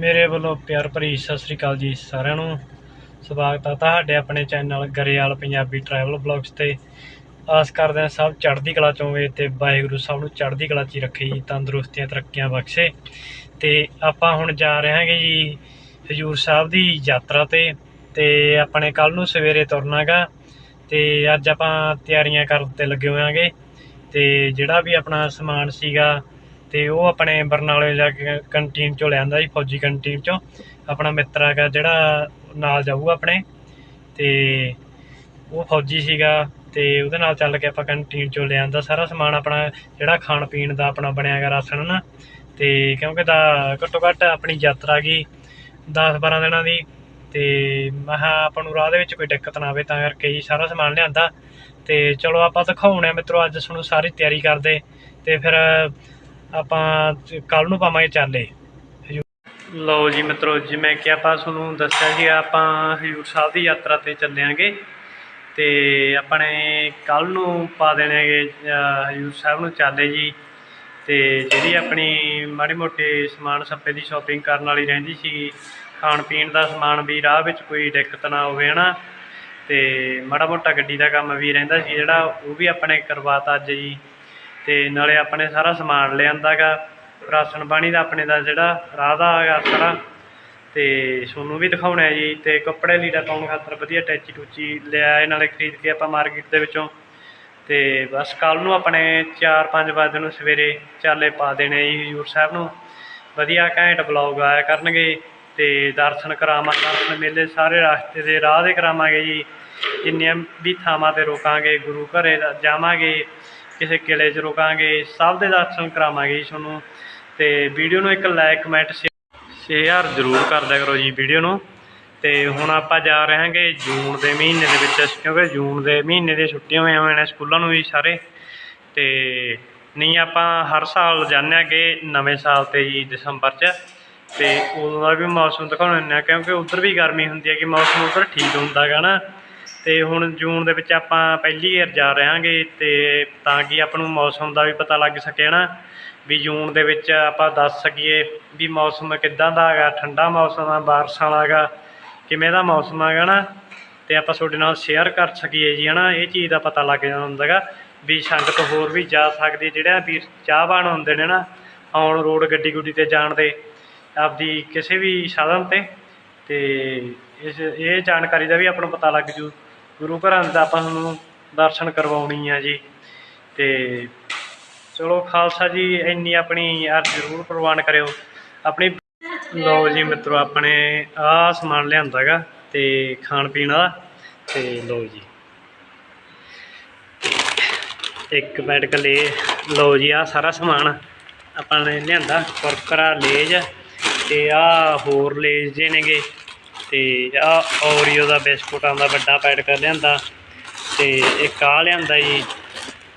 ਮੇਰੇ ਵੱਲੋਂ ਪਿਆਰ ਭਰੀ ਸਤਿ ਸ੍ਰੀ ਅਕਾਲ ਜੀ ਸਾਰਿਆਂ ਨੂੰ। ਸਵਾਗਤ ਹੈ ਤੁਹਾਡੇ ਆਪਣੇ channel Grewal Punjabi travel blogs ਤੇ। ਆਸ ਕਰਦੇ ਹਾਂ ਸਭ ਚੜ੍ਹਦੀ ਕਲਾ ਚ ਹੋਵੇ ਤੇ ਵਾਹਿਗੁਰੂ ਸਭ ਨੂੰ ਚੜ੍ਹਦੀ ਕਲਾ ਚ ਰੱਖੇ ਜੀ, ਤੰਦਰੁਸਤੀਆਂ, ਤਰੱਕੀਆਂ ਬਖਸ਼ੇ। ਤੇ ਆਪਾਂ ਹੁਣ ਜਾ ਰਹੇ ਹਾਂਗੇ ਜੀ ਹਜੂਰ ਸਾਹਿਬ ਦੀ ਯਾਤਰਾ ਤੇ। ਤੇ ਆਪਣੇ ਕੱਲ ਨੂੰ ਸਵੇਰੇ ਤੁਰਨਾਗਾ। ਤੇ ਅੱਜ ਆਪਾਂ ਤਿਆਰੀਆਂ ਕਰਨ ਤੇ ਲੱਗੇ ਹੋਵਾਂਗੇ ਤੇ ਜਿਹੜਾ ਵੀ ਆਪਣਾ ਸਮਾਨ ਸੀਗਾ ਤੇ ਉਹ ਆਪਣੇ ਬਰਨਾਲੇ ਜਾ ਕੇ ਕੰਟੀਨ ਚੋਂ ਲਿਆਂਦਾ ਜੀ, ਫੌਜੀ ਕੰਟੀਨ ਚੋਂ। ਆਪਣਾ ਮਿੱਤਰ ਹੈਗਾ ਜਿਹੜਾ ਨਾਲ ਜਾਊਗਾ ਆਪਣੇ। ਤੇ ਉਹ ਫੌਜੀ ਸੀਗਾ ਤੇ ਉਹਦੇ ਨਾਲ ਚੱਲ ਕੇ ਆਪਾਂ ਕੰਟੀਨ ਚੋਂ ਲਿਆਂਦਾ। ਸਾਰਾ ਸਮਾਨ ਆਪਣਾ ਜਿਹੜਾ ਖਾਣ ਪੀਣ ਦਾ ਆਪਣਾ ਬਣਿਆ ਹੈਗਾ ਰਾਸ਼ਨ ਨਾ ਤੇ ਕਿਉਂਕਿ ਦਾ ਘੱਟੋ ਘੱਟ ਆਪਣੀ ਯਾਤਰਾ ਗਈ 10 12 ਦਿਨਾਂ ਦੀ। ਤੇ ਮਹਾ ਆਪਾਂ ਨੂੰ ਰਾਹ ਦੇ ਵਿੱਚ ਕੋਈ ਦਿੱਕਤ ਨਾ ਆਵੇ ਤਾਂ ਕਰਕੇ ਜੀ ਸਾਰਾ ਸਮਾਨ ਲਿਆਂਦਾ। ਤੇ ਚਲੋ ਆਪਾਂ ਦਿਖਾਉਣੇ ਆ ਮਿੱਤਰੋ, ਅੱਜ ਤੁਹਾਨੂੰ ਸਾਰੀ ਤਿਆਰੀ ਕਰਦੇ। ਤੇ ਫਿਰ ਆਪਾਂ ਕੱਲ ਨੂੰ ਪਾਵਾਂਗੇ ਚਾਲੇ। ਲਓ ਜੀ ਮਿੱਤਰੋ ਜਿਵੇਂ ਕਿ ਆਪਾਂ ਤੁਹਾਨੂੰ ਦੱਸਿਆ ਜੀ ਆਪਾਂ ਹਜੂਰ ਸਾਹਿਬ ਦੀ ਯਾਤਰਾ ਤੇ ਚੱਲਿਆਂਗੇ। ਤੇ ਆਪਣੇ ਕੱਲ ਨੂੰ ਪਾ ਦੇਣਗੇ ਅਹ, ਹਜੂਰ ਸਾਹਿਬ ਨੂੰ ਚਾਲੇ ਜੀ। ਤੇ ਜਿਹੜੀ ਆਪਣੀ ਮਾੜੀ ਮੋਟੇ ਸਮਾਨ ਸੱਪੇ ਦੀ ਸ਼ਾਪਿੰਗ ਕਰਨ ਵਾਲੀ ਰਹਿੰਦੀ ਸੀ ਖਾਣ ਪੀਣ ਦਾ ਸਮਾਨ ਵੀ ਰਾਹ ਵਿੱਚ ਕੋਈ ਦਿੱਕਤ ਨਾ ਹੋਵੇ ਹਨਾ। ਤੇ ਮਾੜਾ ਮੋਟਾ ਗੱਡੀ ਦਾ ਕੰਮ ਵੀ ਰਹਿੰਦਾ ਸੀ ਜਿਹੜਾ ਉਹ ਵੀ ਆਪਣੇ ਕਰਵਾਤਾ ਅੱਜ ਜੀ। ਅਤੇ ਨਾਲੇ ਆਪਣੇ ਸਾਰਾ ਸਮਾਨ ਲਿਆਂਦਾ ਗਾ ਰਾਸ਼ਨ ਪਾਣੀ ਦਾ ਆਪਣੇ ਦਾ ਜਿਹੜਾ ਰਾਹ ਦਾ ਹੈਗਾ ਸਾਰਾ ਅਤੇ ਤੁਹਾਨੂੰ ਵੀ ਦਿਖਾਉਣਾ ਹੈ ਜੀ ਅਤੇ ਕੱਪੜੇ ਲੀੜਾ ਪਾਉਣ ਖਾਤਰ ਵਧੀਆ ਟੈਚੀ ਟੂਚੀ ਲਿਆਏ ਨਾਲੇ ਖਰੀਦ ਕੇ ਆਪਾਂ ਮਾਰਕੀਟ ਦੇ ਵਿੱਚੋਂ। ਅਤੇ ਬਸ ਕੱਲ੍ਹ ਨੂੰ ਆਪਣੇ 4-5 ਵਜੇ ਨੂੰ ਸਵੇਰੇ ਚਾਲੇ ਪਾ ਦੇਣੇ ਜੀ ਹਜੂਰ ਸਾਹਿਬ ਨੂੰ। ਵਧੀਆ ਘੈਂਟ ਬਲੌਗ ਆਇਆ ਕਰਨਗੇ, ਤੇ ਦਰਸ਼ਨ ਕਰਾਵਾਂਗੇ ਦਰਸ਼ਨ ਮੇਲੇ ਸਾਰੇ ਰਸਤੇ ਦੇ ਰਾਹ ਦੇ ਕਰਾਵਾਂਗੇ ਜੀ। ਜਿੰਨੀਆਂ ਵੀ ਥਾਵਾਂ ਤੇ ਰੋਕਾਂਗੇ, ਗੁਰੂ ਘਰੇ ਜਾਵਾਂਗੇ ਕਿਸੇ ਕਿਲੇ 'ਚ ਰੁਕਾਂਗੇ, ਸਭ ਦੇ ਦਰਸ਼ਨ ਕਰਾਵਾਂਗੇ ਜੀ ਤੁਹਾਨੂੰ। ਤੇ ਵੀਡੀਓ ਨੂੰ ਇੱਕ ਲਾਈਕ ਕਮੈਂਟ ਸ਼ੇਅਰ ਜ਼ਰੂਰ ਕਰ ਕਰੋ ਜੀ ਵੀਡੀਓ ਨੂੰ। ਤੇ ਹੁਣ ਆਪਾਂ ਜਾ ਰਹੇ ਹਾਂਗੇ ਜੂਨ ਦੇ ਮਹੀਨੇ ਦੇ ਵਿੱਚ, ਕਿਉਂਕਿ ਜੂਨ ਦੇ ਮਹੀਨੇ ਦੀਆਂ ਛੁੱਟੀਆਂ ਹੋਈਆਂ ਹੋਈਆਂ ਨੇ ਸਕੂਲਾਂ ਨੂੰ ਵੀ ਸਾਰੇ। ਤੇ ਨਹੀਂ ਆਪਾਂ ਹਰ ਸਾਲ ਜਾਂਦੇ ਹਾਂਗੇ ਨਵੇਂ ਸਾਲ ਤੇ ਜੀ ਦਸੰਬਰ 'ਚ। ਤੇ ਉਦੋਂ ਦਾ ਵੀ ਮੌਸਮ ਦਿਖਾਉਂਦੇ ਹਾਂ ਕਿਉਂਕਿ ਉੱਧਰ ਵੀ ਗਰਮੀ ਹੁੰਦੀ ਹੈ ਕਿ ਮੌਸਮ ਉੱਧਰ ਠੀਕ ਹੁੰਦਾ ਗਾ ਨਾ। ਅਤੇ ਹੁਣ ਜੂਨ ਦੇ ਵਿੱਚ ਆਪਾਂ ਪਹਿਲੀ ਵਾਰ ਜਾ ਰਹਾਂਗੇ ਅਤੇ ਤਾਂ ਕਿ ਆਪਾਂ ਨੂੰ ਮੌਸਮ ਦਾ ਵੀ ਪਤਾ ਲੱਗ ਸਕੇ ਹੈ ਨਾ ਵੀ ਜੂਨ ਦੇ ਵਿੱਚ ਆਪਾਂ ਦੱਸ ਸਕੀਏ ਵੀ ਮੌਸਮ ਕਿੱਦਾਂ ਦਾ ਹੈਗਾ, ਠੰਡਾ ਮੌਸਮ ਆ, ਬਾਰਿਸ਼ਾਂ ਵਾਲਾ ਹੈਗਾ, ਕਿਵੇਂ ਦਾ ਮੌਸਮ ਹੈਗਾ ਨਾ ਅਤੇ ਆਪਾਂ ਤੁਹਾਡੇ ਨਾਲ ਸ਼ੇਅਰ ਕਰ ਸਕੀਏ ਜੀ ਹੈ ਨਾ ਇਹ ਚੀਜ਼ ਦਾ ਪਤਾ ਲੱਗ ਜਾਂਦਾ ਹੁੰਦਾ ਗਾ ਵੀ ਸੰਗਤ ਹੋਰ ਵੀ ਜਾ ਸਕਦੀ ਜਿਹੜਾ ਵੀ ਚਾਹਵਾਨ ਹੁੰਦੇ ਨੇ ਨਾ ਔਨ ਰੋਡ ਗੱਡੀ ਗੁੱਡੀ ਤੇ ਜਾਣ ਦੇ, ਆਪਦੀ ਕਿਸੇ ਵੀ ਸਾਧਨ ਤੇ ਤੇ ਇਸ, ਇਹ ਜਾਣਕਾਰੀ ਦਾ ਵੀ ਆਪਾਂ ਨੂੰ ਪਤਾ ਲੱਗ ਜੂ। ਗੁਰੂ ਘਰਾਂ ਦਾ ਆਪਾਂ ਤੁਹਾਨੂੰ ਦਰਸ਼ਨ ਕਰਵਾਉਣੀ ਆ ਜੀ। ਤੇ ਚਲੋ ਖਾਲਸਾ ਜੀ, ਇੰਨੀ ਆਪਣੀ ਯਾਰ ਜ਼ਰੂਰ ਪ੍ਰਵਾਨ ਕਰਿਓ। ਆਪਣੀ ਲਓ ਜੀ ਮਿੱਤਰੋ, ਆਪਣੇ ਆਹ ਸਮਾਨ ਲਿਆਂਦਾ ਗਾ ਤੇ ਖਾਣ ਪੀਣ ਦਾ ਤੇ ਲਓ ਜੀ। ਇੱਕ ਬੈਡ ਕਲੇ ਲਓ ਜੀ ਆਹ ਸਾਰਾ ਸਮਾਨ ਆਪਾਂ ਨੇ ਲਿਆਂਦਾ। ਕੁਰਕਰਾ ਲੇਜ ਤੇ ਆਹ ਹੋਰ ਲੇਜ ਜੇ ਨੇਗੇ। ਤੇ ਆਹ ਓਰੀਓ ਦਾ ਬਿਸਕੁਟ ਆਉਂਦਾ, ਵੱਡਾ ਪੈਕਟ ਲਿਆਂਦਾ ਤੇ ਇੱਕ ਆਹ ਲਿਆਂਦਾ ਜੀ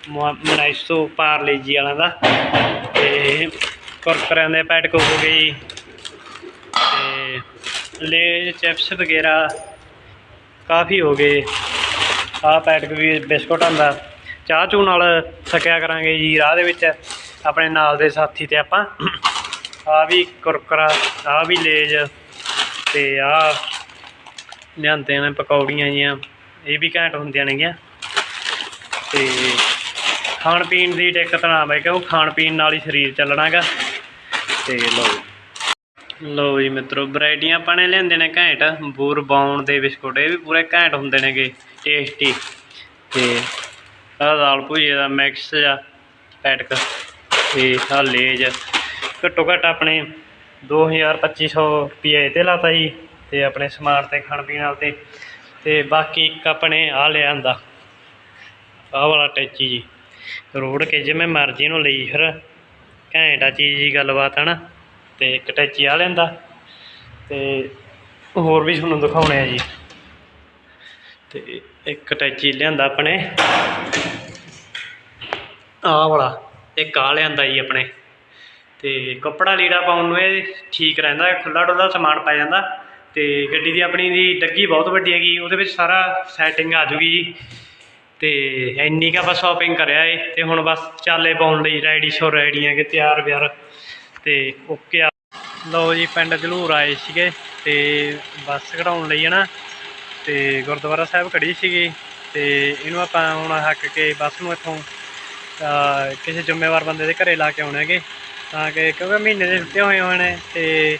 ਮਨਾਈਸੋ ਪਾਰਲੇ ਜੀ ਵਾਲਾ ਦਾ ਤੇ ਕੁਰਕਰਿਆਂ ਦੇ ਪੈਕਟ ਹੋ ਗਏ ਜੀ ਤੇ ਲੇਜ, ਚਿਪਸ ਵਗੈਰਾ ਕਾਫੀ ਹੋ ਗਏ। ਆਹ ਪੈਟਕ ਵੀ ਬਿਸਕੁਟ ਆਂਦਾ ਚਾਹ ਚੂ ਨਾਲ ਛਕਿਆ ਕਰਾਂਗੇ ਜੀ ਰਾਹ ਦੇ ਵਿੱਚ, ਆਪਣੇ ਨਾਲ ਦੇ ਸਾਥੀ ਤੇ ਆਪਾਂ। ਆ ਵੀ ਕੁਰਕਰਾ ਆ ਵੀ ਲੇਜ। ਤੇ ਆ ਲਿਆਂਦੇ ਨੇ ਪਕੌੜੀਆਂ ਜੀਆਂ, ਇਹ ਵੀ ਘੈਂਟ ਹੁੰਦੀਆਂ ਨੇਗੀਆਂ। ਤੇ ਖਾਣ ਪੀਣ ਦੀ ਦਿੱਕਤ ਨਾ ਆਵੇ ਕਿਉਂ ਖਾਣ ਪੀਣ ਨਾਲ ਹੀ ਸਰੀਰ ਚੱਲਣਾਗਾ। ਤੇ ਲਓ ਲਓ ਜੀ ਮਿੱਤਰੋ, ਵੈਰਾਈਟੀਆਂ ਆਪਾਂ ਨੇ ਲਿਆਂਦੇ ਨੇ ਘੈਂਟ। ਬੂਰ ਬਾਉਣ ਦੇ ਬਿਸਕੁਟ, ਇਹ ਵੀ ਪੂਰੇ ਘੈਂਟ ਹੁੰਦੇ ਨੇਗੇ, ਟੇਸਟੀ। ਤੇ ਆਹ ਦਾਲ ਭੁਜੀਏ ਦਾ ਮਿਕਸ ਜਾਂ ਪੈਟਕ। ਤੇ ਆਹ ਲੇਜ, ਘੱਟੋ ਘੱਟ ਆਪਣੇ 2000 2500 ਇਹ ਤੇ ਲਾਤਾ ਜੀ ਅਤੇ ਆਪਣੇ ਸਮਾਨ ਤੇ ਖਾਣ ਪੀਣ ਵਾਲੇ ਤੇ ਅਤੇ ਬਾਕੀ ਇੱਕ ਆਪਣੇ ਆਹ ਲਿਆਂਦਾ, ਆਹ ਵਾਲਾ ਟੈਚੀ ਜੀ। ਰੋੜ ਕੇ ਜਿਵੇਂ ਮਰਜ਼ੀ ਨੂੰ ਲਈ ਫਿਰ, ਘੈਂਟ ਆ ਚੀਜ਼ ਦੀ ਗੱਲਬਾਤ ਹੈ ਨਾ ਅਤੇ ਇੱਕ ਟੈਚੀ ਆ ਲੈਂਦਾ ਅਤੇ ਹੋਰ ਵੀ ਤੁਹਾਨੂੰ ਦਿਖਾਉਣੇ ਆ ਜੀ। ਅਤੇ ਇੱਕ ਟੈਚੀ ਲਿਆਂਦਾ ਆਪਣੇ, ਆਹ ਵਾਲਾ, ਇੱਕ ਆ ਲਿਆਂਦਾ ਜੀ ਆਪਣੇ। ਤੇ ਕੱਪੜਾ ਲੀੜਾ ਪਾਉਣ ਨੂੰ ਇਹ ਠੀਕ ਰਹਿੰਦਾ ਖੁੱਲਾ ਡੁੱਲਾ ਸਮਾਨ ਪੈ ਜਾਂਦਾ ਤੇ ਗੱਡੀ ਦੀ ਆਪਣੀ ਦੀ ਡੱਗੀ ਬਹੁਤ ਵੱਡੀ ਹੈਗੀ, ਉਹਦੇ ਵਿੱਚ ਸਾਰਾ ਸੈਟਿੰਗ ਆ ਜੂਗੀ ਜੀ। ਤੇ ਇੰਨੀ ਕਾ ਬਸ ਸ਼ਾਪਿੰਗ ਕਰਿਆ ਏ, ਤੇ ਹੁਣ ਬਸ ਚਾਲੇ ਪਾਉਣ ਲਈ ਰੈਡੀ ਸ਼ੋ ਰੈਡੀ ਹੈਗੇ ਤਿਆਰ ਬਿਆਰ ਤੇ ਓਕੇ ਆ। ਲਓ ਜੀ, ਪਿੰਡ ਜਲੂਰ ਆਏ ਸੀਗੇ ਤੇ ਬੱਸ ਕਢਾਉਣ ਲਈ ਹਨਾ, ਤੇ ਗੁਰਦੁਆਰਾ ਸਾਹਿਬ ਖੜੀ ਸੀਗੀ ਤੇ ਇਹਨੂੰ ਆਪਾਂ ਹੁਣ ਹੱਕ ਕੇ ਬੱਸ ਨੂੰ ਇੱਥੋਂ ਕਿਸੇ ਜ਼ਿੰਮੇਵਾਰ ਬੰਦੇ ਦੇ ਘਰੇ ਲਾ ਕੇ ਆਉਣਾਗੇ ਤਾਂ ਕਿ ਕਿਉਂਕਿ ਮਹੀਨੇ ਦੇ ਸੁੱਤੇ ਹੋਏ ਹੋਏ ਨੇ ਤੇ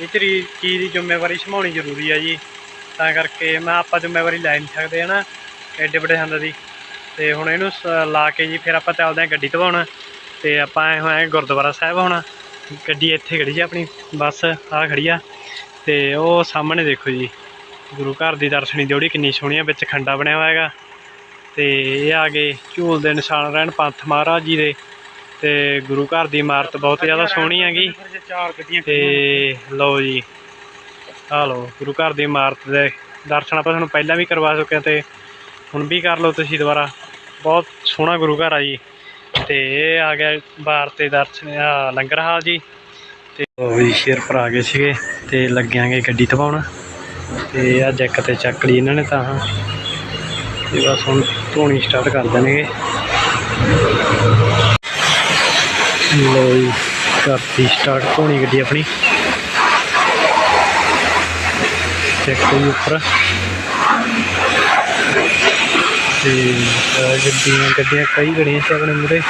ਇਹ ਚੀਜ਼ ਦੀ ਜ਼ਿੰਮੇਵਾਰੀ ਸੰਭਾਉਣੀ ਜ਼ਰੂਰੀ ਆ ਜੀ। ਤਾਂ ਕਰਕੇ ਮੈਂ ਆਪਾਂ ਜ਼ਿੰਮੇਵਾਰੀ ਲੈ ਨਹੀਂ ਸਕਦੇ ਹਨਾ, ਐਡੇ ਵੱਡੇ ਹੰਦ ਦੀ। ਤੇ ਹੁਣ ਇਹਨੂੰ ਸ- ਲਾ ਕੇ ਜੀ ਫਿਰ ਆਪਾਂ ਚੱਲਦੇ ਹਾਂ ਗੱਡੀ ਧਵਾਉਣ। ਤੇ ਆਪਾਂ ਆਏ ਹੋਏ ਗੁਰਦੁਆਰਾ ਸਾਹਿਬ ਹੁਣ। ਗੱਡੀ ਇੱਥੇ ਖੜੀ ਜੀ ਆਪਣੀ, ਬੱਸ ਆ ਖੜੀ ਆ। ਤੇ ਉਹ ਸਾਹਮਣੇ ਦੇਖੋ ਜੀ, ਗੁਰੂ ਘਰ ਦੀ ਦਰਸ਼ਨੀ ਜੋੜੀ ਕਿੰਨੀ ਸੋਹਣੀ ਆ, ਵਿੱਚ ਖੰਡਾ ਬਣਿਆ ਹੋਇਆ ਹੈਗਾ। ਤੇ ਇਹ ਆ ਗਏ ਝੂਲ ਦੇ ਨਿਸ਼ਾਨ ਰਹਿਣ ਪੰਥ ਮਹਾਰਾਜ ਜੀ ਦੇ। ਤੇ ਗੁਰੂ ਘਰ ਦੀ ਇਮਾਰਤ ਬਹੁਤ ਜ਼ਿਆਦਾ ਸੋਹਣੀ ਹੈਗੀ। ਚਾਰ ਗੱਡੀਆਂ ਤੇ ਲਓ ਜੀ ਆ ਲਓ, ਗੁਰੂ ਘਰ ਦੀ ਇਮਾਰਤ ਦੇ ਦਰਸ਼ਨ ਆਪਾਂ ਤੁਹਾਨੂੰ ਪਹਿਲਾਂ ਵੀ ਕਰਵਾ ਚੁੱਕੇ ਹਾਂ ਤੇ ਹੁਣ ਵੀ ਕਰ ਲਓ ਤੁਸੀਂ ਦੁਬਾਰਾ। ਬਹੁਤ ਸੋਹਣਾ ਗੁਰੂ ਘਰ ਆ ਜੀ। ਤੇ ਇਹ ਆ ਗਿਆ ਬਾਹਰ ਤੇ ਦਰਸ਼ਨ ਲੰਗਰ ਹਾਲ ਜੀ। ਤੇ ਉਹ ਜੀ, ਸ਼ੇਰ ਪਰ ਆ ਗਏ ਸੀਗੇ ਤੇ ਲੱਗਿਆਂਗੇ ਗੱਡੀ ਧਵਾਉਣ। ਤੇ ਆ ਜੈਕ ਤੇ ਚੱਕ ਲਈ ਇਹਨਾਂ ਨੇ ਤਾਂ। ਤੇ ਬਸ ਹੁਣ ਧੋਣੀ ਸਟਾਰਟ ਕਰ ਦੇਣਗੇ। ਲੋ ਜੀ ਕਰਤੀ ਸਟਾਰਟ ਧੋਣੀ ਗੱਡੀ ਆਪਣੀ। ਚੈੱਕ ਦੇ ਉੱਪਰ। ਤੇ ਗੱਡੀਆਂ ਗੱਡੀਆਂ ਕਈ ਗੱਡੀਆਂ ਸੀ ਆਪਣੇ ਮੂਹਰੇ।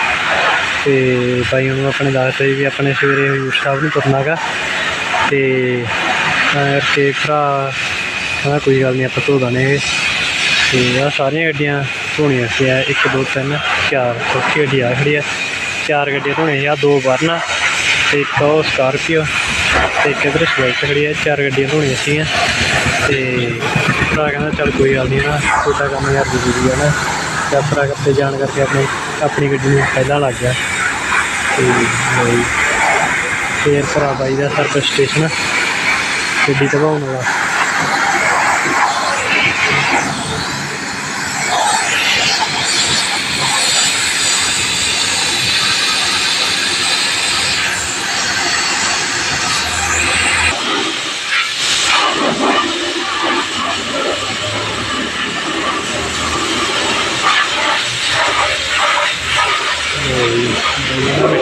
ਤੇ ਭਾਈ ਨੂੰ ਆਪਣੇ ਦੱਸਤਾ ਜੀ ਵੀ ਆਪਣੇ ਸਵੇਰੇ ਹਜ਼ੂਰ ਸਾਹਿਬ ਨੂੰ ਤੁਰਨਾ ਗਾ। ਤੇ ਤਾਂ ਕਰਕੇ ਭਰਾ ਕਹਿੰਦਾ ਕੋਈ ਗੱਲ ਨਹੀਂ ਆਪਾਂ ਧੋ ਦਾਂਗੇ। ਤੇ ਆ ਸਾਰੀਆਂ ਗੱਡੀਆਂ ਧੋਣੀਆਂ ਸੀ ਆ 1 2 3 4 ਚੌਥੀ ਗੱਡੀ ਆ ਖੜੀ ਆ। ਚਾਰ ਗੱਡੀਆਂ ਧੋਣੀਆਂ ਆ ਦੋ ਵਰਨਾ ਤੇ ਇੱਕ ਉਹ ਸਕਾਰਪੀਓ ਤੇ ਇੱਕ ਇਧਰ ਸਵਿਫਟ ਖੜੀ ਆ ਚਾਰ ਗੱਡੀਆਂ ਧੋਣੀਆਂ ਸੀਗੀਆਂ ਤੇ ਭਰਾ ਕਹਿੰਦਾ ਚੱਲ ਕੋਈ ਗੱਲ ਨਹੀਂ ਨਾ, ਛੋਟਾ ਕੰਮ ਯਾਰ ਜ਼ਰੂਰੀ ਆ ਨਾ। ਤੇ ਭਰਾ ਕੱਤੇ ਜਾਣ ਕਰਕੇ ਆਪਣੇ, ਆਪਣੀ ਗੱਡੀ ਨੂੰ ਪਹਿਲਾਂ ਲੱਗ ਗਿਆ। ਤੇ ਲਈ ਫੇਰ ਭਰਾ ਬਾਈ ਦਾ ਸਰਵਿਸ ਸਟੇਸ਼ਨ ਗੱਡੀ ਧਵਾਉਣ ਵਾਲਾ।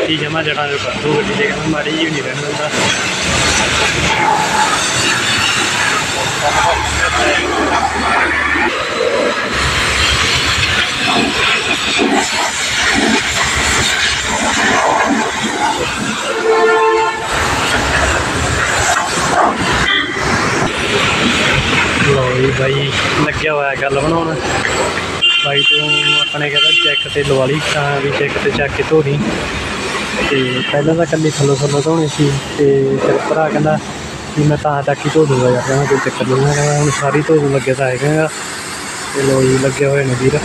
ਤੇ ਜਮਾ ਜੜਾ ਦੇ ਕਰ ਦੋ ਗੱਡੀ ਦੇ ਕਹਿੰਦਾ ਮਾੜੀ ਜਿਹੀ ਨਹੀਂ ਰਹਿਣ ਦਿੰਦਾ ਲਓ ਜੀ ਲੱਗਿਆ ਹੋਇਆ ਗੱਲ ਬਣਾਉਣ। ਬਾਈ ਤੂੰ ਆਪਣੇ ਕਹਿੰਦਾ ਚੈੱਕ ਤੇ ਲਵਾ ਲਈ, ਤਾਂ ਵੀ ਚੈੱਕ ਤੇ ਚੱਕ ਕੇ ਧੋ ਲਈ ਤੇ ਪਹਿਲਾਂ ਤਾਂ ਕੱਲੀ ਥੱਲੋਂ ਥੱਲੋਂ ਧੋਣੀ ਸੀ ਤੇ ਫਿਰ ਭਰਾ ਕਹਿੰਦਾ ਵੀ ਮੈਂ ਤਾਂ ਚੱਕ ਹੀ ਧੋ ਦੂੰਗਾ ਯਾਰ ਕਹਿੰਦਾ ਕੋਈ ਚੱਕਰ ਨਹੀਂ, ਮੈਂ ਕਹਿੰਦਾ ਹੁਣ ਸਾਰੀ ਧੋ ਦੂੰ, ਲੱਗੇ ਤਾਂ ਹੈਗਾ ਤੇ ਲੋ ਜੀ, ਲੱਗੇ ਹੋਏ ਨੇ ਵੀਰ।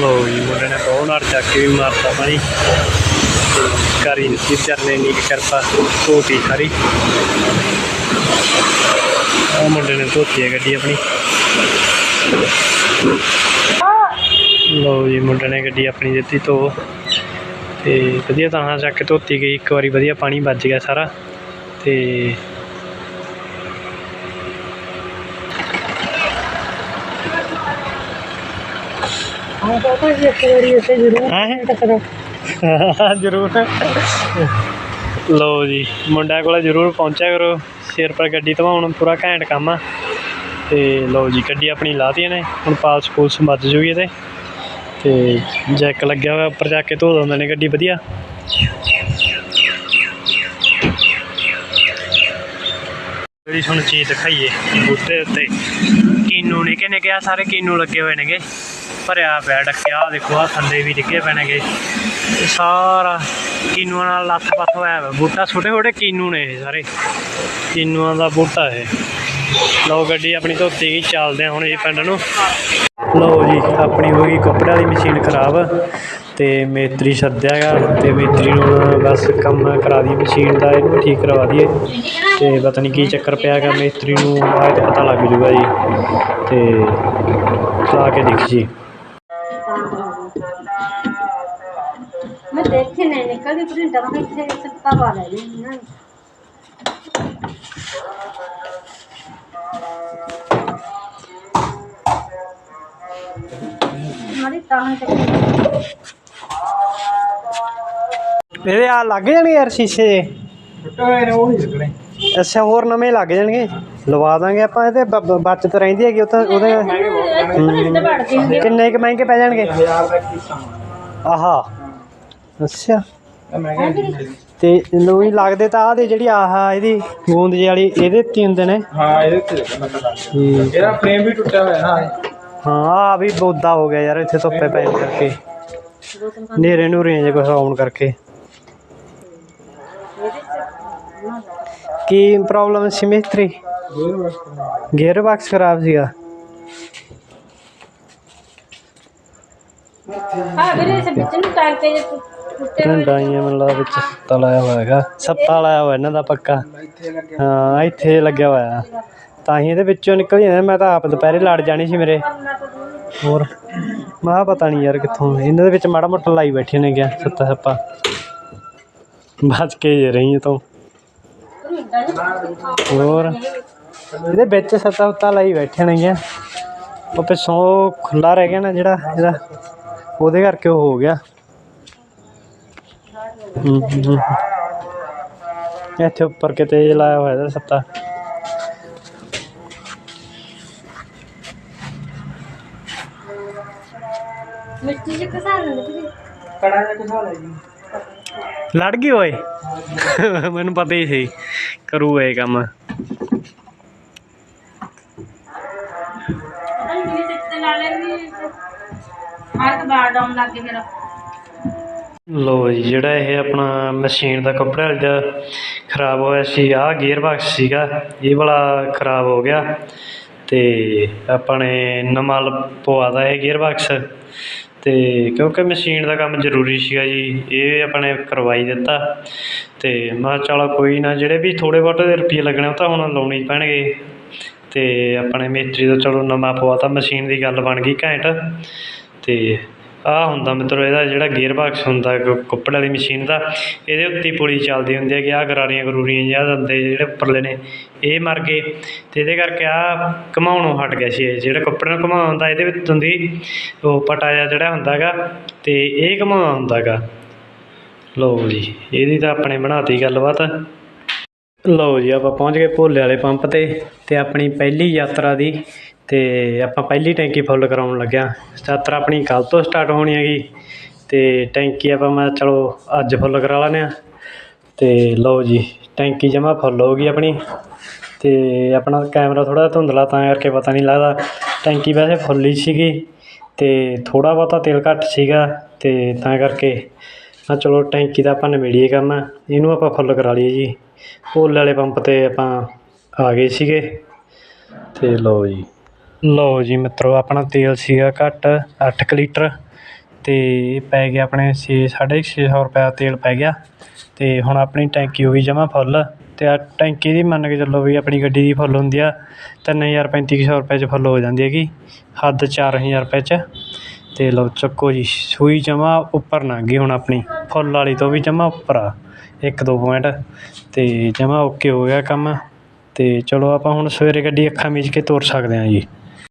ਲੋ ਜੀ, ਮੁੰਡੇ ਨੇ ਬਹੁਤ ਨਾਲ ਚੱਕ ਕੇ ਵੀ ਮਾਰਤਾ ਪਾਣੀ ਕਰੀ ਦਿੱਤੀ ਚਰਨੇ ਕਿ ਕਿਰਪਾ ਧੋਤੀ ਸਾਰੀ। ਉਹ ਮੁੰਡੇ ਨੇ ਧੋਤੀ ਹੈ ਗੱਡੀ ਆਪਣੀ। ਲਓ ਜੀ ਮੁੰਡੇ ਨੇ ਗੱਡੀ ਆਪਣੀ ਦਿੱਤੀ ਧੋ। ਤੇ ਵਧੀਆ ਤਾਂ ਚੱਕ ਕੇ ਧੋਤੀ ਗਈ ਇੱਕ ਵਾਰੀ ਵਧੀਆ ਪਾਣੀ ਵੱਜ ਗਿਆ ਸਾਰਾ। ਤੇ ਹਾਂ ਪਾਪਾ ਜੀ ਇੱਕ ਵਾਰੀ ਇੱਥੇ ਜ਼ਰੂਰ ਹੈਂ? ਟੱਕਰੋ ਜ਼ਰੂਰ। ਲਓ ਜੀ ਮੁੰਡਿਆਂ ਕੋਲ ਜ਼ਰੂਰ ਪਹੁੰਚਿਆ ਕਰੋ। ਸਿਰ ਪਰ ਗੱਡੀ ਧਵਾਉਣ, ਪੂਰਾ ਘੈਂਟ ਕੰਮ ਆ। ਤੇ ਲਓ ਜੀ, ਗੱਡੀ ਆਪਣੀ ਲਾਤੀ ਨੇ ਹੁਣ ਪਾਲਸ ਪੂਲਸ ਮੱਜ ਜੂਗੀ ਇਹਦੇ। ਤੇ ਜੈਕ ਲੱਗਿਆ ਹੋਇਆ, ਉੱਪਰ ਜਾ ਕੇ ਧੋ ਦਿੰਦੇ ਨੇ ਗੱਡੀ, ਵਧੀਆ। ਜਿਹੜੀ ਹੁਣ ਚੀਜ਼ ਦਿਖਾਈਏ, ਬੂਟੇ ਉੱਤੇ। ਕੀਨੂ ਨੇ ਕਿਨੇ ਕਿਹਾ? ਸਾਰੇ ਕੀਨੂ ਲੱਗੇ ਹੋਏ ਨੇਗੇ। ਭਰਿਆ ਪਿਆ, ਡੱਕਿਆ ਦੇਖੋ ਆ ਥੱਲੇ ਵੀ ਡਿੱਗੇ ਪਏ ਨੇਗੇ। ਇਹ ਸਾਰਾ ਕੀਨੂਆਂ ਨਾਲ ਲੱਥ ਪੱਥ ਹੋਇਆ ਵਾ। ਬੂਟਾ ਛੋਟੇ ਛੋਟੇ ਕਿਨੂ ਨੇ ਇਹ ਸਾਰੇ। ਕਿਨੂਆਂ ਦਾ ਬੂਟਾ ਇਹ। ਲਓ ਗੱਡੀ ਆਪਣੀ ਧੋਤੀ ਗਈ, ਚੱਲਦੇ ਹਾਂ ਹੁਣ ਇਹ ਪਿੰਡ ਨੂੰ। ਲਓ ਜੀ, ਆਪਣੀ ਹੋ ਗਈ ਕੱਪੜਿਆਂ ਦੀ ਮਸ਼ੀਨ ਖਰਾਬ ਤੇ ਮੇਤਰੀ ਸੱਦਿਆਗਾ ਤੇ ਮੇਤਰੀ ਨੂੰ ਬਸ ਕੰਮ ਕਰਾ ਦੀ ਮਸ਼ੀਨ ਦਾ, ਇਹਨੂੰ ਠੀਕ ਕਰਵਾ ਦਈਏ। ਤੇ ਪਤਾ ਨਹੀਂ ਕੀ ਚੱਕਰ ਪਿਆ ਪਿਆਗਾ ਮੇਤਰੀ ਨੂੰ ਆਏ ਤਾਂ ਪਤਾ ਲੱਗ ਜੂਗਾ ਜੀ। ਤੇ ਆ ਕੇ ਦੇਖੀ ਜੀ। ਤੇ ਆ ਲੱਗ ਜਾਣਗੇ ਯਾਰ ਸ਼ੀਸ਼ੇ ਜੇ ਟੁੱਟੇ ਨੇ ਉਹ ਹੀ ਲੱਗਣੇ ਅੱਛਾ ਹੋਰ ਨਵੇਂ ਲੱਗ ਜਾਣਗੇ ਲਵਾ ਦਾਂਗੇ ਆਪਾਂ ਇਹਦੇ ਬ- ਬ- ਰਹਿੰਦੀ ਹੈਗੀ ਉਹ ਉਹਦੇ ਕਿੰਨੇ ਕੁ ਮਹਿੰਗੇ ਪੈ ਜਾਣਗੇ 1000 ਆਹਾ ਅੱਛਾ। ਤੇ ਲੋਈ ਲੱਗਦੇ ਤਾਂ ਆ ਦੇ ਜਿਹੜੀ ਆਹ ਇਹਦੀ ਗੂੰਦ ਜਿਹੀ ਵਾਲੀ ਇਹਦੇ ਹੀ ਹੁੰਦੇ ਨੇ? ਹਾਂ ਇਹਦੇ ਤੇ ਠੀਕ। ਇਹਦਾ ਫਰੇਮ ਵੀ ਟੁੱਟਿਆ ਹੋਇਆ ਨਾ। ਹਾਂ ਆ ਵੀ ਬੋਦਾ ਹੋ ਗਿਆ ਯਾਰ ਇੱਥੇ ਧੁੱਪੇ ਪੈਣ ਕਰਕੇ। ਨੇਰੇ ਨੂਰੇ ਜੇ ਕੁਛ ਆਉਣ ਕਰਕੇ। ਕੀ ਪ੍ਰੋਬਲਮ ਸੀ ਮਿਸਤਰੀ ਗੇਅਰ ਬਾਕਸ ਖਰਾਬ ਸੀਗਾ। ਹਾਂ ਵੀਰੇ ਇਸ ਵਿੱਚ ਨੂੰ ਜੇ ਟੁੱਟੇ ਹੋਏ ਢੰਡਾ ਹੀ ਆ ਮੈਨੂੰ ਵਿੱਚ ਸੱਤਾ ਲਾਇਆ ਹੋਇਆ ਹੈਗਾ। ਸੱਤਾ ਲਾਇਆ ਹੋਇਆ ਇਹਨਾਂ ਦਾ ਪੱਕਾ। ਹਾਂ, ਇੱਥੇ ਲੱਗਿਆ ਹੋਇਆ। ਤਾਂ ਹੀ ਇਹਦੇ ਵਿੱਚੋਂ ਨਿਕਲ ਜਾਂਦਾ ਮੈਂ ਤਾਂ ਆਪ ਦੁਪਹਿਰੇ ਲੜ ਜਾਣੀ ਸੀ ਮੇਰੇ। ਹੋਰ, ਮੈਂ ਪਤਾ ਨਹੀਂ ਯਾਰ ਕਿੱਥੋਂ। ਇਹਨਾਂ ਦੇ ਵਿੱਚ ਮਾੜਾ ਮੋਟਾ ਲਾਈ ਬੈਠੇ ਨੇ ਗਿਆ ਸੱਤਾ ਸੱਪਾ। ਬਚ ਕੇ ਜੇ ਰਹੀ ਤੂੰ। ਹੋਰ, ਇਹਦੇ ਵਿੱਚ ਸੱਤਾ ਉੱਤਾ ਲਾਈ ਬੈਠੇ ਨੇ ਗਿਆ ਉਹ ਪਿੱਛੋਂ ਖੁੱਲਾ ਰਹਿ ਗਿਆ ਨਾ ਜਿਹੜਾ ਇਹਦਾ। ਉਹਦੇ ਕਰਕੇ ਉਹ ਹੋ ਗਿਆ। ਇੱਥੇ ਉੱਪਰ ਕਿਤੇ ਲਾਇਆ ਹੋਇਆ ਇਹਦਾ ਸੱਤਾ। ਮਿੱਟੀ ਚ ਕਸਾ ਲੈਂਦੇ ਤੁਸੀਂ ਕੜਾ ਜਿਹਾ ਕਿਸਾ ਲੈ ਜੀ। ਲੜ ਗਈ ਓਏ। ਮੈਨੂੰ ਪਤਾ ਹੀ ਸੀ ਕਰੂ ਇਹ ਕੰਮ। ਤੇ ਲਾ ਲੈਂਦੀ ਮਾਰਕ ਬਾਰ ਡਾਊਨ ਲੱਗ ਗਿਆ ਮੇਰਾ। ਲੋ ਜੀ, ਜਿਹੜਾ ਇਹ ਆਪਣਾ ਮਸ਼ੀਨ ਦਾ ਕੱਪੜਾ ਵਾਲੀ ਦਾ ਖਰਾਬ ਹੋਇਆ ਸੀ, ਆਹ ਗੀਅਰ ਬਾਕਸ ਸੀਗਾ, ਇਹ ਵਾਲਾ ਖਰਾਬ ਹੋ ਗਿਆ ਤੇ ਆਪਾਂ ਨੇ ਨਵਾਂ ਲ- ਪਵਾਦਾ ਇਹ ਗੀਅਰ ਬਾਕਸ ਤੇ ਕਿਉਂਕਿ ਮਸ਼ੀਨ ਦਾ ਕੰਮ ਜ਼ਰੂਰੀ ਸੀਗਾ ਜੀ, ਇਹ ਆਪਣੇ ਕਰਵਾਈ ਦਿੱਤਾ ਤੇ ਮੈਂ ਚਲੋ ਕੋਈ ਨਾ, ਜਿਹੜੇ ਵੀ ਥੋੜੇ ਬਹੁਤੇ ਰੁਪਏ ਲੱਗਣੇ ਉਹ ਤਾਂ ਹੁਣ ਲਾਉਣੇ ਪੈਣਗੇ ਤੇ ਆਪਣੇ ਮੇਤਰੀ ਦਾ ਚਲੋ ਨਵਾਂ ਪਵਾਤਾ ਮਸ਼ੀਨ ਦੀ ਗੱਲ ਬਣ ਗਈ ਘੈਂਟ ਤੇ ਆਹ ਹੁੰਦਾ ਮਿੱਤਰੋ, ਇਹਦਾ ਜਿਹੜਾ ਗੇਅਰ ਬਾਕਸ ਹੁੰਦਾ ਕ- ਕੱਪੜੇ ਵਾਲੀ ਮਸ਼ੀਨ ਦਾ, ਇਹਦੇ ਉੱਤੇ ਹੀ ਪੁਲੀ ਚੱਲਦੀ ਹੁੰਦੀ ਹੈ ਕਿ ਆਹ ਗਰਾਰੀਆਂ ਗਰੂਰੀਆਂ ਜਾਂ ਦੰਦੇ ਜਿਹੜੇ ਉੱਪਰਲੇ ਨੇ, ਇਹ ਮਰ ਗਏ। ਤੇ ਇਹਦੇ ਕਰਕੇ ਆਹ ਘਮਾਉਣੋਂ ਹਟ ਗਿਆ ਸੀ ਇਹ, ਜਿਹੜਾ ਕੱਪੜੇ ਨੂੰ ਘੁਮਾਉਣਾ ਹੁੰਦਾ, ਇਹਦੇ ਵਿੱਚ ਹੁੰਦੀ ਉਹ ਪਟਾ ਜਿਹੜਾ ਹੁੰਦਾ ਗਾ ਤੇ ਇਹ ਘਮਾਉਣਾ ਹੁੰਦਾ ਗਾ ਲਓ ਜੀ, ਇਹਦੀ ਤਾਂ ਆਪਣੇ ਬਣਾਤੀ ਗੱਲਬਾਤ। ਲਓ ਜੀ, ਆਪਾਂ ਪਹੁੰਚ ਗਏ ਭੋਲੇ ਵਾਲੇ ਪੰਪ ਤੇ ਤੇ ਆਪਣੀ ਪਹਿਲੀ ਯਾਤਰਾ ਦੀ ਅਤੇ ਆਪਾਂ ਪਹਿਲੀ ਟੈਂਕੀ ਫੁੱਲ ਕਰਾਉਣ ਲੱਗਿਆ। ਯਾਤਰਾ ਆਪਣੀ ਕੱਲ੍ਹ ਤੋਂ ਸਟਾਰਟ ਹੋਣੀ ਹੈਗੀ। ਅਤੇ ਟੈਂਕੀ ਆਪਾਂ ਮੈਂ ਚਲੋ ਅੱਜ ਫੁੱਲ ਕਰਾ ਲੈਂਦੇ ਹਾਂ। ਅਤੇ ਲਓ ਜੀ, ਟੈਂਕੀ ਜਮ੍ਹਾਂ ਫੁੱਲ ਹੋ ਗਈ ਆਪਣੀ। ਅਤੇ ਆਪਣਾ ਕੈਮਰਾ ਥੋੜਾ ਧੁੰਦਲਾ ਤਾਂ ਕਰਕੇ ਪਤਾ ਨਹੀਂ ਲੱਗਦਾ। ਟੈਂਕੀ ਵੈਸੇ ਫੁੱਲ ਹੀ ਸੀਗੀ ਅਤੇ ਥੋੜ੍ਹਾ ਬਹੁਤਾ ਤੇਲ ਘੱਟ ਸੀਗਾ ਅਤੇ ਤਾਂ ਕਰਕੇ ਮੈਂ ਚਲੋ ਟੈਂਕੀ ਦਾ ਆਪਾਂ ਨਿਬੇੜੀਏ ਕੰਮ। ਇਹਨੂੰ ਆਪਾਂ ਫੁੱਲ ਕਰਾ ਲਈਏ ਜੀ। ਭੋਲੇ ਵਾਲੇ ਪੰਪ ਤੇ ਆਪਾਂ ਆ ਗਏ ਸੀਗੇ। ਅਤੇ ਲਓ ਜੀ। ਲਓ ਜੀ ਮਿੱਤਰੋ, ਆਪਣਾ ਤੇਲ ਸੀਗਾ ਘੱਟ, ਅੱਠ ਕੁ ਲੀਟਰ ਅਤੇ ਪੈ ਗਿਆ ਆਪਣੇ 6 650 ਰੁਪਏ ਦਾ ਤੇਲ ਪੈ ਗਿਆ ਅਤੇ ਹੁਣ ਆਪਣੀ ਟੈਂਕੀ ਹੋ ਗਈ ਜਮ੍ਹਾਂ ਫੁੱਲ ਅਤੇ ਆ ਟੈਂਕੀ ਦੀ ਮੰਨ ਕੇ ਚੱਲੋ ਵੀ ਆਪਣੀ ਗੱਡੀ ਦੀ ਫੁੱਲ ਹੁੰਦੀ ਆ, ਤਿੰਨ ਹਜ਼ਾਰ ਪੈਂਤੀ ਕੁ ਸੌ ਰੁਪਏ 'ਚ ਫੁੱਲ ਹੋ ਜਾਂਦੀ ਹੈਗੀ, ਹੱਦ ਚਾਰ ਹਜ਼ਾਰ ਰੁਪਏ 'ਚ ਅਤੇ ਲਓ ਚੱਕੋ ਜੀ, ਸੂਈ ਜਮ੍ਹਾਂ ਉੱਪਰ ਲੰਘ ਗਈ ਹੁਣ ਆਪਣੀ, ਫੁੱਲ ਵਾਲੀ ਤੋਂ ਵੀ ਜਮ੍ਹਾਂ ਉੱਪਰ ਆ, ਇੱਕ ਦੋ ਪੁਆਇੰਟ ਅਤੇ ਜਮ੍ਹਾਂ ਓਕੇ ਹੋ ਗਿਆ ਕੰਮ ਅਤੇ ਚਲੋ ਆਪਾਂ ਹੁਣ ਸਵੇਰੇ ਗੱਡੀ ਅੱਖਾਂ ਮੀਚ ਕੇ ਤੁਰ ਸਕਦੇ ਹਾਂ ਜੀ।